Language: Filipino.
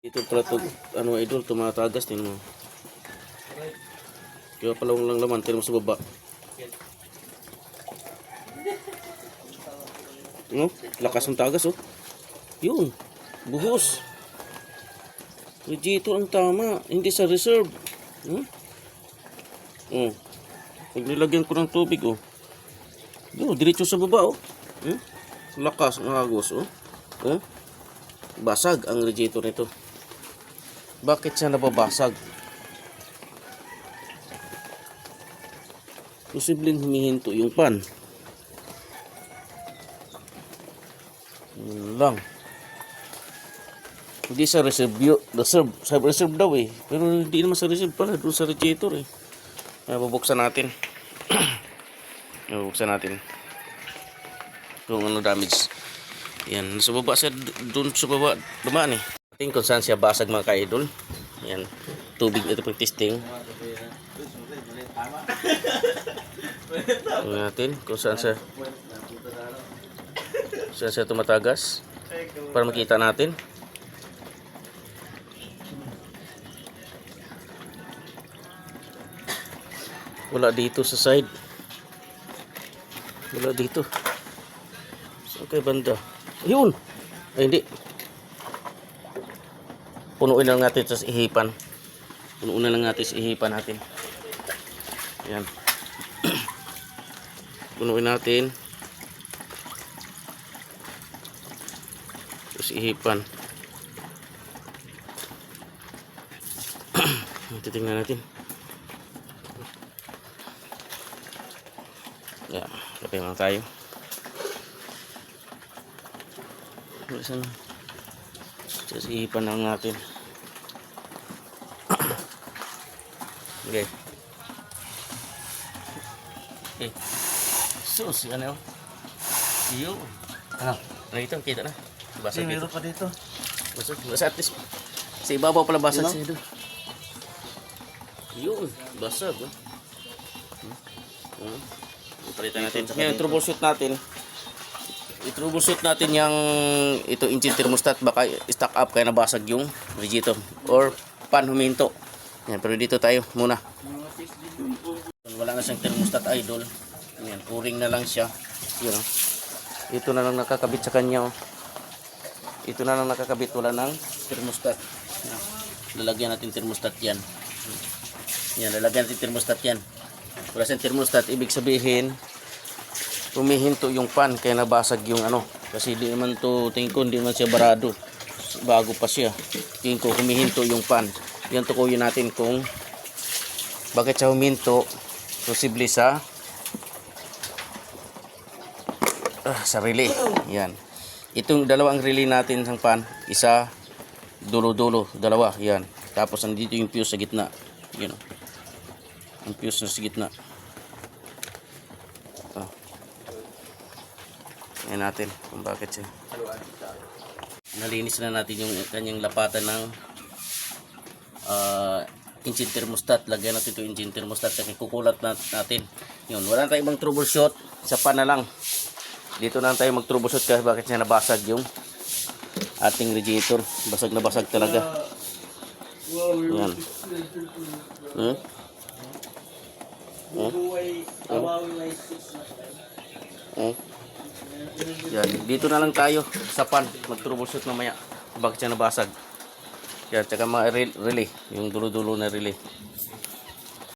Ito pala to, ano idol, tumatagas din mo. Kaya pala lang laman, tira mo sa baba. No? Lakas ng tagas oh. Yun. Buhos. Radiator ang tama. Hindi sa reserve. Hmm? Oh. Pag nilagyan ko ng tubig oh. Yun, diretso sa baba oh. Hmm? Lakas ng agos oh. Oh. Basag ang radiator nito. Bakit siya nababasag? Posibleng humihinto yung pan. Yun lang. Hindi sa reserve, reserve, sa reserve daw eh. Pero hindi naman sa reserve pala, doon sa radiator eh. Kaya bubuksan natin. bubuksan natin. Kung ano damage. Yan, sa baba siya, doon sa baba, dumaan eh. Tingin kung saan siya basag mga ka-idol. Yan, tubig ito pang testing. Tingnan natin kung saan siya, saan siya tumatagas. Para makita natin. Wala dito sa side. Wala dito. Saan kay banda? Ayun! Ay, hindi. Punuin na lang natin sa ihipan. Punuin na lang natin sa ihipan natin. Ayan. Punuin natin. Sa ihipan. Titingnan natin. Yeah, lapit lang tayo. Saan? Sa ihipan lang natin. okay. Okay. Sus, ano yun? Iyo. Ano? Nakita, kita na. Basag dito. pa dito. Basag, basag at least. Sa ibabaw pala basag Yun, siya doon. Yun, basag. Oh. Hmm? Hmm. Palitan natin. Ngayon, troubleshoot natin. I-troubleshoot natin yung ito engine thermostat baka stock up kaya nabasag yung radiator or pan huminto. Yan, pero dito tayo muna. Wala na siyang thermostat idol. Yan, puring na lang siya. Yun, oh. Ito na lang nakakabit sa kanya. Oh. Ito na lang nakakabit wala ng thermostat. Yan. Lalagyan natin thermostat yan. Yan, lalagyan natin thermostat yan. Wala siyang thermostat, ibig sabihin, humihinto yung pan kaya nabasag yung ano. Kasi di naman to, tingin ko, hindi naman siya barado. Bago pa siya. Tingin ko, humihinto yung pan. Yan tukuyin natin kung bakit siya huminto. Posible sa ah, sa relay. Yan. Itong dalawang relay natin sa pan, isa dulo-dulo, dalawa, yan. Tapos nandito yung fuse sa gitna. Oh. Ang fuse na sa gitna. Tingnan natin kung bakit siya. Nalinis na natin yung kanyang lapatan ng ah, engine thermostat. Lagyan natin ito engine thermostat kasi kukulat na natin. Yun, wala na tayong ibang troubleshoot. Sa pan na lang. Dito na tayo mag-troubleshoot kasi bakit siya nabasag yung ating radiator. Basag na basag talaga. Yan. Hmm? Hmm? Hmm? Yan, dito na lang tayo sa pan, mag-troubleshoot mamaya. Bakit siya nabasag? Yan, tsaka mga rel- relay, yung dulo-dulo na relay.